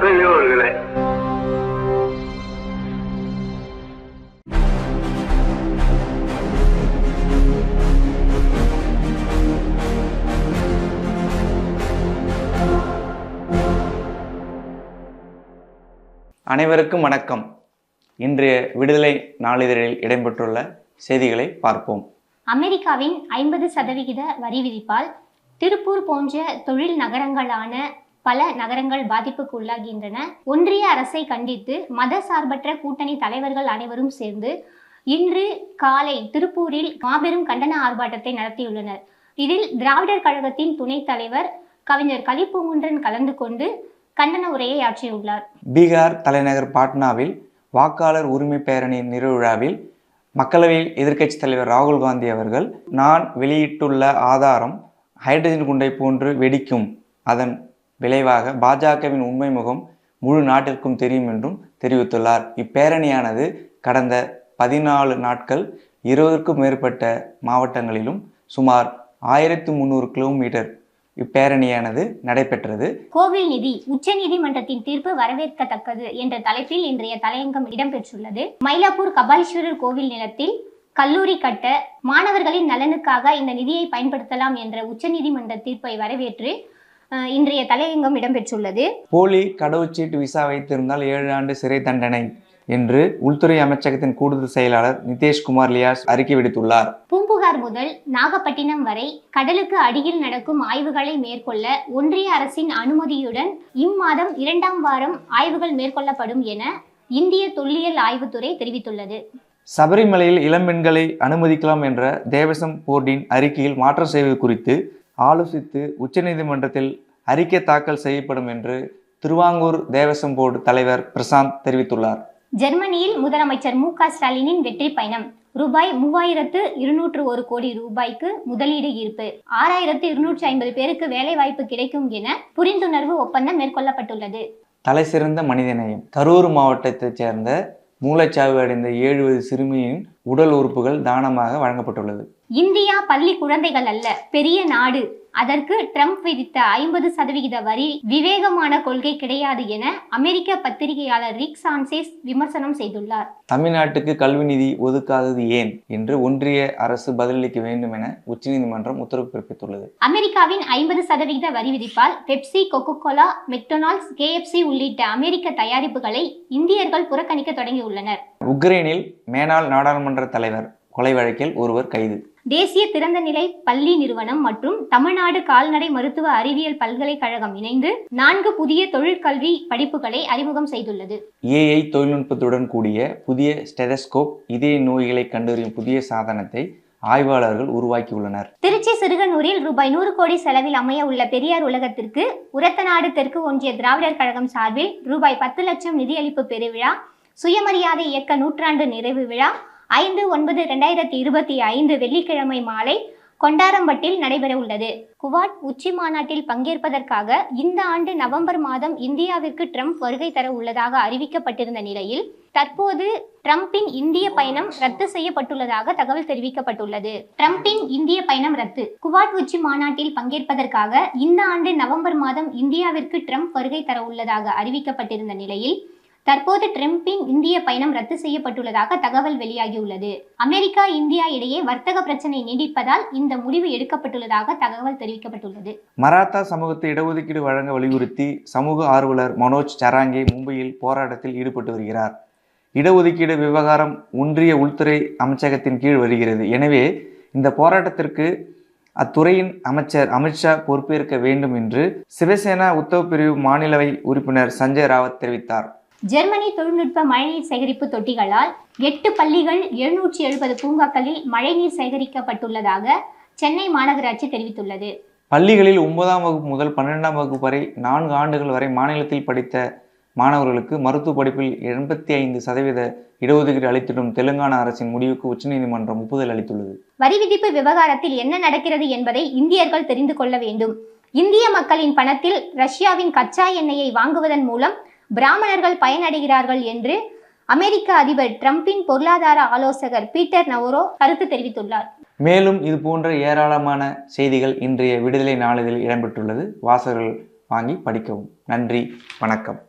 பெரியோர்களே. அனைவருக்கும் வணக்கம். இன்றைய விடுதலை நாளிதழில் இடம்பெற்றுள்ள செய்திகளை பார்ப்போம். அமெரிக்காவின் ஐம்பது சதவிகித வரி விதிப்பால் திருப்பூர் போன்ற தொழில் நகரங்களான பல நகரங்கள் பாதிப்புக்கு உள்ளாகின்றன. ஒன்றிய அரசை கண்டித்து மத சார்பற்ற கூட்டணி தலைவர்கள் அனைவரும் சேர்ந்து இன்று காலை திருப்பூரில் மாபெரும் கண்டன ஆர்ப்பாட்டத்தை நடத்தியுள்ளனர். இதில் திராவிடர் கழகத்தின் துணைத் தலைவர் கவிஞர் கலிப்பூங்குன்றன் கலந்து கொண்டு கண்டன உரையை ஆற்றியுள்ளார். பீகார் தலைநகர் பாட்னாவில் வாக்காளர் உரிமை பேரணி நிறுவிழாவில் மக்களவையில் எதிர்க்கட்சித் தலைவர் ராகுல் காந்தி அவர்கள் நான் வெளியிட்டுள்ள ஆதாரம் ஹைட்ரஜன் குண்டை போன்று வெடிக்கும் அதன் விளைவாக பாஜகவின் உண்மை முகம் முழு நாட்டிற்கும் தெரியும் என்றும் தெரிவித்துள்ளார். இப்பேரணியானது கடந்த பதினாலு நாட்கள் இருபதுக்கும் மேற்பட்ட மாவட்டங்களிலும் சுமார் ஆயிரத்தி முந்நூறு கிலோமீட்டர் இப்பேரணியானது நடைபெற்றது. கோவில் நிதி உச்சநீதிமன்றத்தின் தீர்ப்பு வரவேற்கத்தக்கது என்ற தலைப்பில் இன்றைய தலையங்கம் இடம்பெற்றுள்ளது. மயிலாப்பூர் கபாலீஸ்வரர் கோவில் நிலத்தில் கல்லூரி கட்ட மாணவர்களின் நலனுக்காக இந்த நிதியை பயன்படுத்தலாம் என்ற உச்சநீதிமன்ற தீர்ப்பை வரவேற்று இன்றைய தலையங்கம் இடம்பெற்றுள்ளது. போலி கடவுச்சீட்டு விசா வைத்திருந்தால் ஏழு ஆண்டு சிறை தண்டனை என்று உள்துறை அமைச்சகத்தின் கூடுதல் செயலாளர் நிதேஷ்குமார் லியாஸ் அறிக்கை விடுத்துள்ளார். பூம்புகார் முதல் நாகப்பட்டினம் வரை கடலுக்கு அடியில் நடக்கும் ஆய்வுகளை மேற்கொள்ள ஒன்றிய அரசின் அனுமதியுடன் இம்மாதம் இரண்டாம் வாரம் ஆய்வுகள் மேற்கொள்ளப்படும் என இந்திய தொல்லியல் ஆய்வுத்துறை தெரிவித்துள்ளது. சபரிமலையில் இளம்பெண்களை அனுமதிக்கலாம் என்ற தேவசம் போர்டின் அறிக்கையில் மாற்றம் செய்வது குறித்து ஆலோசித்து உச்சநீதிமன்றத்தில் அறிக்கை தாக்கல் செய்யப்படும் என்று திருவாங்கூர் தேவசம் போர்டு தலைவர் பிரசாந்த் தெரிவித்துள்ளார். ஜெர்மனியில் முதலமைச்சர் மு க ஸ்டாலினின் வெற்றி பயணம். ரூபாய் மூவாயிரத்து இருநூற்று ஒரு கோடி ரூபாய்க்கு முதலீடு ஈர்ப்பு. ஆறாயிரத்து இருநூற்றி ஐம்பது பேருக்கு வேலை வாய்ப்பு கிடைக்கும் என புரிந்துணர்வு ஒப்பந்தம் மேற்கொள்ளப்பட்டுள்ளது. தலை சிறந்த மனிதநேயம். கரூர் மாவட்டத்தைச் சேர்ந்த மூளைச்சாவு அடைந்த எழுபது சிறுமியின் உடல் உறுப்புகள் தானமாக வழங்கப்பட்டுள்ளது. இந்தியா பள்ளி குழந்தைகள் அல்ல பெரிய நாடு. அதற்கு ட்ரம்ப் விதித்த ஐம்பது சதவிகித வரி விவேகமான கொள்கை கிடையாது என அமெரிக்க பத்திரிகையாளர் ரிக் சான்சேஸ் விமர்சனம் செய்துள்ளார். தமிழ்நாட்டுக்கு கல்வி நிதி ஒதுக்காதது ஏன் என்று ஒன்றிய அரசு பதிலளிக்க வேண்டும் என உச்சநீதிமன்றம் உத்தரவு பிறப்பித்துள்ளது. அமெரிக்காவின் ஐம்பது சதவிகித வரி விதிப்பால் Pepsi Coca Cola McDonald's KFC உள்ளிட்ட அமெரிக்க தயாரிப்புகளை இந்தியர்கள் புறக்கணிக்க தொடங்கியுள்ளனர். உக்ரைனில் மேனாள் நாடாளுமன்ற தலைவர் கொலை வழக்கில் ஒருவர் கைது. தேசிய திறந்தநிலை பள்ளி நிறுவனம் மற்றும் தமிழ்நாடு கால்நடை மருத்துவ அறிவியல் பல்கலைக்கழகம் இணைந்து நான்கு புதிய தொழிற்கல்வி படிப்புகளை அறிமுகம் செய்துள்ளது. ஏஐ தொழில்நுட்பத்துடன் கூடிய புதிய ஸ்டெதஸ்கோப் இதய நோய்களை கண்டறியும் புதிய சாதனத்தை ஆய்வாளர்கள் உருவாக்கியுள்ளனர். திருச்சி சிறுகனூரில் ரூபாய் நூறு கோடி செலவில் அமைய உள்ள பெரியார் உலகத்திற்கு உரத்தநாடு தெற்கு ஒன்றிய திராவிடர் கழகம் சார்பில் ரூபாய் பத்து லட்சம் நிதியளிப்பு பெருவிழா சுயமரியாதை இயக்க நூற்றாண்டு நிறைவு விழா ஐந்து ஒன்பது ரெண்டாயிரத்தி இருபத்தி ஐந்து வெள்ளிக்கிழமை மாலை கொண்டாரம்பட்டில் நடைபெற உள்ளது. குவாட் உச்சி மாநாட்டில் பங்கேற்பதற்காக இந்த ஆண்டு நவம்பர் மாதம் இந்தியாவிற்கு ட்ரம்ப் வருகை தர உள்ளதாக அறிவிக்கப்பட்டிருந்த நிலையில் தற்போது ட்ரம்பின் இந்திய பயணம் ரத்து செய்யப்பட்டுள்ளதாக தகவல் தெரிவிக்கப்பட்டுள்ளது. ட்ரம்பின் இந்திய பயணம் ரத்து. குவாட் உச்சி மாநாட்டில் பங்கேற்பதற்காக இந்த ஆண்டு நவம்பர் மாதம் இந்தியாவிற்கு ட்ரம்ப் வருகை தர உள்ளதாக அறிவிக்கப்பட்டிருந்த நிலையில் தற்போது ட்ரம்பின் இந்திய பயணம் ரத்து செய்யப்பட்டுள்ளதாக தகவல் வெளியாகியுள்ளது. அமெரிக்கா இந்தியா இடையே வர்த்தக பிரச்சனை நீடிப்பதால் இந்த முடிவு எடுக்கப்பட்டுள்ளதாக தகவல் தெரிவிக்கப்பட்டுள்ளது. மராத்தா சமூகத்தை இடஒதுக்கீடு வழங்க வலியுறுத்தி சமூக ஆர்வலர் மனோஜ் சராங்கே மும்பையில் போராட்டத்தில் ஈடுபட்டு வருகிறார். இடஒதுக்கீடு விவகாரம் ஒன்றிய உள்துறை அமைச்சகத்தின் கீழ் வருகிறது. எனவே இந்த போராட்டத்திற்கு அத்துறையின் அமைச்சர் அமித்ஷா பொறுப்பேற்க வேண்டும் என்று சிவசேனா உத்தவ பிரிவு மாநிலவை உறுப்பினர் சஞ்சய் ராவத் தெரிவித்தார். ஜெர்மனி தொழில்நுட்ப மழைநீர் சேகரிப்பு தொட்டிகளால் எட்டு பள்ளிகள் எழுநூற்றி எழுபது பூங்காக்களில் மழைநீர் சேகரிக்கப்பட்டுள்ளதாக சென்னை மாநகராட்சி தெரிவித்துள்ளது. பள்ளிகளில் ஒன்பதாம் வகுப்பு முதல் பன்னிரெண்டாம் வகுப்பு வரை நான்கு ஆண்டுகள் வரை மாநிலத்தில் படித்த மாணவர்களுக்கு மருத்துவ படிப்பில் எண்பத்தி ஐந்து சதவீத இடஒதுக்கீடு அளித்திடும் தெலுங்கானா அரசின் முடிவுக்கு உச்சநீதிமன்றம் ஒப்புதல் அளித்துள்ளது. வரி விதிப்பு விவகாரத்தில் என்ன நடக்கிறது என்பதை இந்தியர்கள் தெரிந்து கொள்ள வேண்டும். இந்திய மக்களின் பணத்தில் ரஷ்யாவின் கச்சா எண்ணெயை வாங்குவதன் மூலம் பிராமணர்கள் பயனடைகிறார்கள் என்று அமெரிக்க அதிபர் டிரம்பின் பொருளாதார ஆலோசகர் பீட்டர் நவரோ கருத்து தெரிவித்துள்ளார். மேலும் இது போன்ற ஏராளமான செய்திகள் இன்றைய விடுதலை நாளிதழில் இடம்பெற்றுள்ளது. வாசகர்கள் வாங்கி படிக்கவும். நன்றி. வணக்கம்.